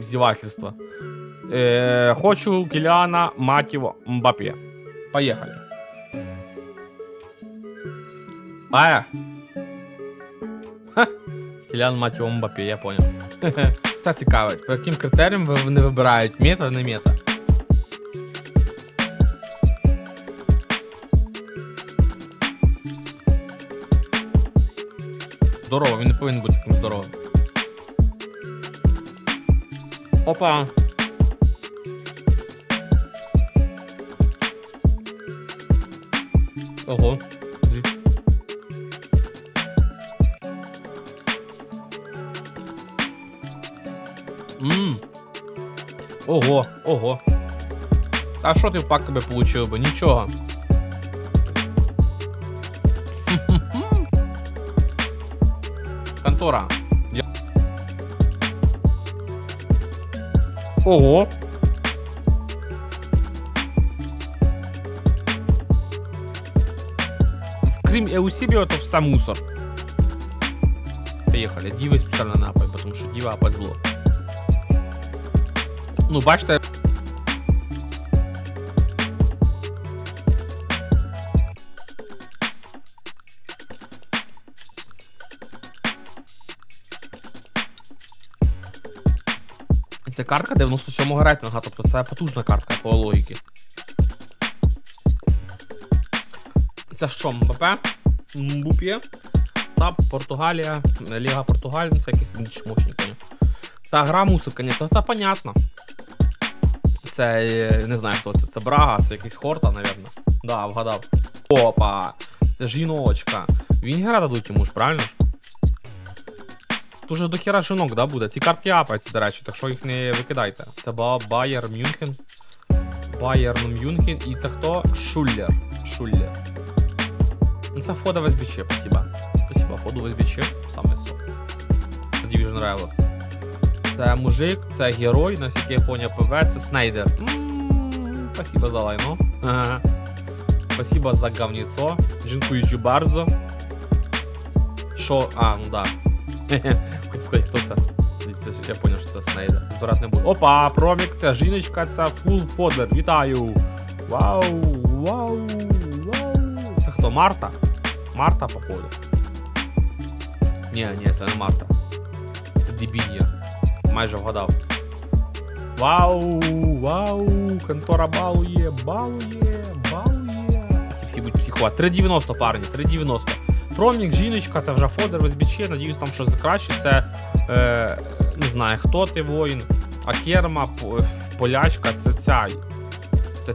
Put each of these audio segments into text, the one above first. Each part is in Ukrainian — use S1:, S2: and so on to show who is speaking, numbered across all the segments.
S1: Здівательство. Е, хочу Кіліана Матіво Мбапе. Поїхали. А. Ха. Кіліан Матіво Мбапе, я понял. Це цікавить. По яким критеріям вони вибирають мета, не мета? Здорово, він не повинен бути таким здоровим. Опа. Ого. Ммм. Ого, ого. А що ти в пак би получив би? Нічого. Контора. Ого. Крім Еусібіо, то все мусор. Поїхали. Діви спеціально напай, тому що діва опять зло. Ну, бачите. Це картка 97-го рейтинга, тобто це потужна картка по логіки. Це що, МБП? Мбуп'є? САП, Португалія, Ліга Португалії, ну це якийсь інші мощні. Та гра мусика, ні, то це понятно. Це е, не знаю хто це. Це Брага, це якийсь Хорта, напевно. Да, вгадав. Опа! Це жіночка. Вінгера дадуть йому ж, правильно ж? Тут же до хера жінок, да, буде. Ці картки апаються, до речі, так що їх не викидайте. Це Ба- Байер Мюнхен. Байер Мюнхен. І це хто? Шуллер. Шуллер. Ну це Фода в СБЧ, спасибо. Спасибо, Фоду в СБЧ, саме сок. Division Rivals. Це мужик, це герой, наскільки я поняв, ПВ, це Снайдер. Спасибо за лайно. Спасибо за говніцо. Дякую bardzo. Що? А, ну да. Сказати, хто це. Я поняв, що це Снайдер. Збирати не буду. Опа, промік, це жіночка, це фул фодер. Вітаю! Вау, вау, вау. Це хто? Марта? Марта, походу. Ні, ні, це не Марта. Це Дебінія. Майже вгадав. Вау, вау, контора балує, балує, балує. Всі будуть психувати. 3,90, парні, 3,90. Промік, жіночка, це вже фодер в СБЧ, надіюсь, там щось краще. Це е, не знаю, хто ти воїн. Акерма, П- полячка, це ця. Це.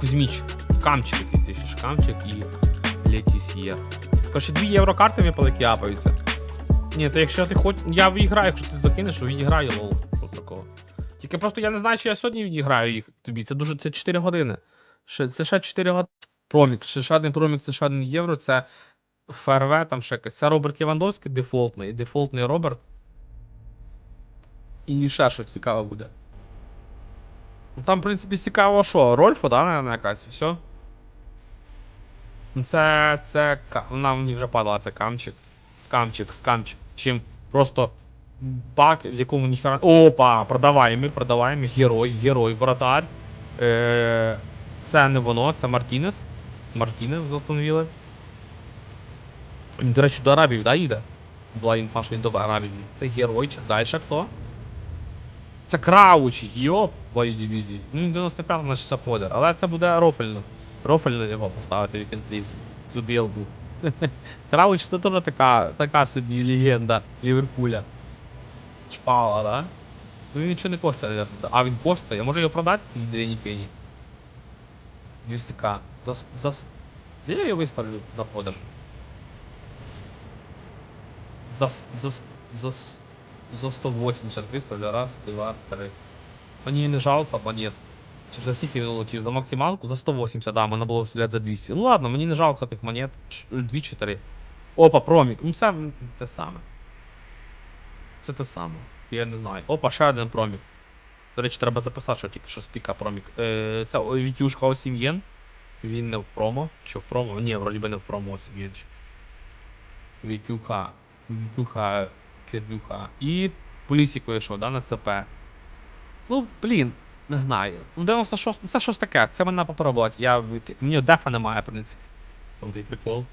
S1: Кузьміч. Камчик якийсь точніше, камчик і Летісьєр. Короче, 2 єврокарти випали, які апаються. Ні, то якщо ти хоч. Я відіграю, якщо ти закинеш, то відіграю лол. Що такого. Тільки просто я не знаю, чи я сьогодні відіграю їх тобі. Це дуже. Це 4 години. Це ще 4 години. Промік. Ще, ще промік, це ще один євро, це ФРВ, там ще якось. Це Роберт Лівандовський, дефолтний. Дефолтний Роберт. І ще щось цікаве буде. Ну, Там, в принципі, цікаво, що? Рольфо, да, наверное, якась, все. Це. це. Вона мені вже падала, це камчик. Скамчик, камчик. Чим просто бак, в якому ніхера. Опа! Продаваємо, продаваємо. Герой, герой, вратар. Е, це не воно, це Мартінес. Мартінес застановили. Він, До речі, до Арабів, да, їде? Була інфа, що він до Арабів. їде. Це герой, чи далі хто? Це Крауч, йоп, твої дивізії. Ну, 95 значить це фодер. Але це буде рофельно. Рофельно його поставити вікенд ліг. Цю білду. Крауч це теж така, така собі легенда Ліверпуля. Шпала, да? Ну він нічого не коштує. А він коштує, може його продати? Ні пені. 200к. За, за, де я його виставлю на продаж? За, за, за, за 180 виставлю. Раз, два, три. Мені не жалко монет. Чи за скільки він? За максималку? За 180, да, мене було вставляти за 200. Ну ладно, мені не жалко тих монет. 2 чи 3. Опа, промік. Ну це те саме. Це те саме. Я не знаю. Опа, ще один промік. До речі, треба записати, що тільки що спіка промік. Е, це Вітюшка Осім'єн. Він не в промо. Чи в промо? Ні, вроді би не в промо Осім'єн. Вітюха. Вітюха Фірдюха. І полісік вийшов, да, на СП. Ну, блін, не знаю. Ну, 96, ну це щось таке, це мене попробувати. Я, в- мені дефа немає, в принципі. Там той прикол.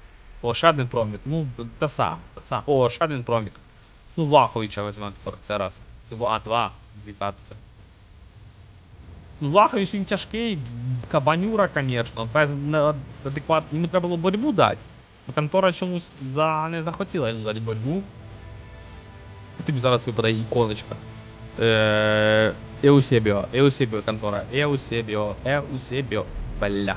S1: О, ще один промік. Ну, те сам, те сам. О, ще один промік. Ну, Влаховича візьмемо тепер це раз. Два, два, дві катки. Влахович він тяжкий, кабанюра, звісно, без неадекватної. Йому треба було боротьбу дати. Контора чомусь за... не захотіла йому дати боротьбу. Тобі зараз випадає іконочка. Е, Еусебіо, Еусебіо контора, Еусебіо, Еусебіо, бля.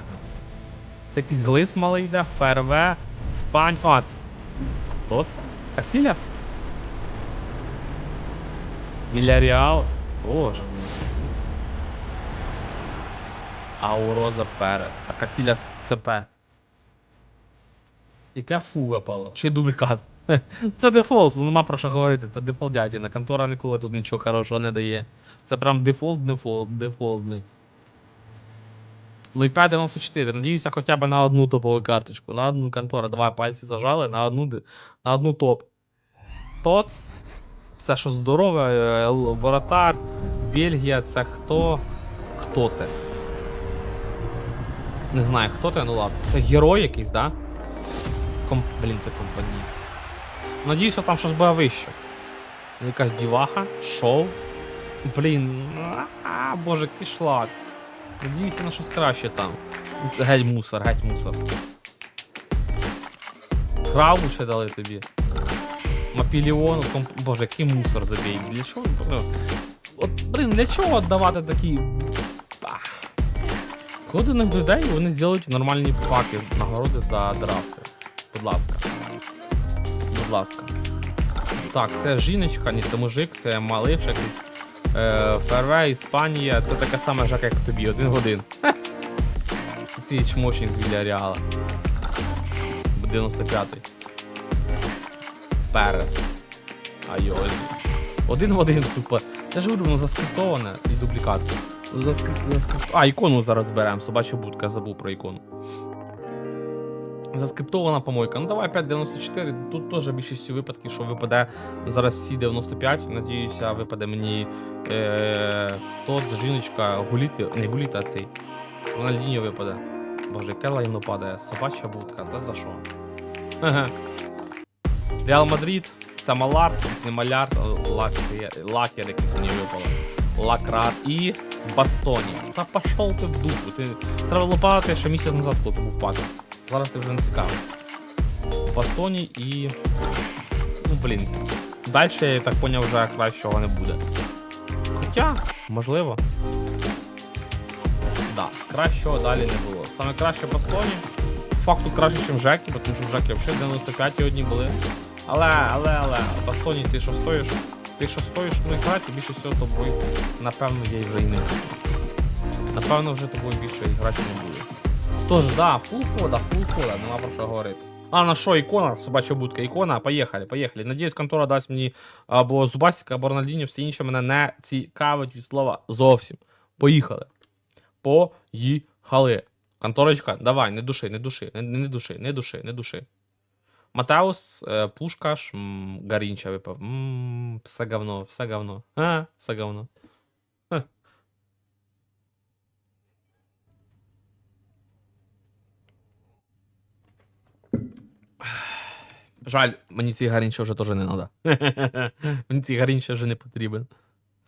S1: Якийсь глис малий йде, ФРВ, Спань, а, хто це? Касіляс? Вільяріал, боже. Ауроза Перес, а Касіляс ЦП. Яке фу випало? Чи дублікат? Це дефолт, нема про що говорити, це дефолт дядіна. Контора ніколи тут нічого хорошого не дає. Це прям дефолт, дефолт, дефолтний. Ну і 5.94, надіюся хоча б на одну топову карточку. На одну контора. Давай пальці зажали, на одну, на одну топ. ТОЦ. Це що здорове, воротар, Бельгія, це хто? Хто ти? Не знаю, хто ти, ну ладно. Це герой якийсь, да? Ком... Блін, це компанія. Надіюся, там щось буде вище. Якась діваха, шоу. Блін, а, боже, кишлак. Надіюся на щось краще там. Геть мусор, геть мусор. Краву ще дали тобі. Мапіліон, комп... боже, який мусор забій. Для чого? От, блін, для чого давати такі. Ах. Годинних людей вони зроблять нормальні паки нагороди за драфти. Будь ласка. Будь ласка. Так, це жіночка, ні, це мужик, це малиш якийсь. Е, ФРВ, Іспанія, це таке саме жак, як тобі, один в один. Хе. Ці чмошник з Вільяреала. 95-й. Перес. Айо. Один в один, тупо. Це ж воно заскриптоване і дублікат. А, ікону зараз беремо, собача будка, забув про ікону. Заскриптована помойка. Ну давай 5.94. Тут теж більшістю випадків, що випаде зараз всі 95. Надіюся, випаде мені е, тот, жіночка, гуліти, не гуліта, цей. Вона лінія випаде. Боже, яке лайно падає. Собача будка, та за що? Реал Мадрид, Самалар, не Маляр, лакер якийсь мені випало. Лакрат і Бастоні. Та пошов ти в дупу. Ти треба лопати ще місяць назад, коли ти був пак. Зараз ти вже не цікавий. Бастоні і. Ну блін. Далі, я так поняв, вже кращого не буде. Хоча, можливо. Да, кращого далі не було. Саме краще Бастоні. Факту краще, ніж Жекі, тому що Жекі взагалі 95 одні були. Але, але, але, Бастоні, ти що стоїш? Ти що стоїш ну грати, більше всього тобою, напевно, я й вже і не буду. Напевно, вже тобою більше грати не буду. Тож, да, фул хода, фул хода, нема про що говорити. А, на що, ікона, собача будка, ікона, поїхали, поїхали. Надіюсь, контора дасть мені або Зубасіка, або Рональдінho, все інше мене не цікавить від слова зовсім. Поїхали. Поїхали. Конторочка, давай, не души, не души, не, не души, не души, не души. Матеус, е, Пушкаш, Гарінча випав. Все говно, все говно. А, все говно. Жаль, мені цей Гарінча вже теж не треба. мені цей Гарінча вже не потрібен.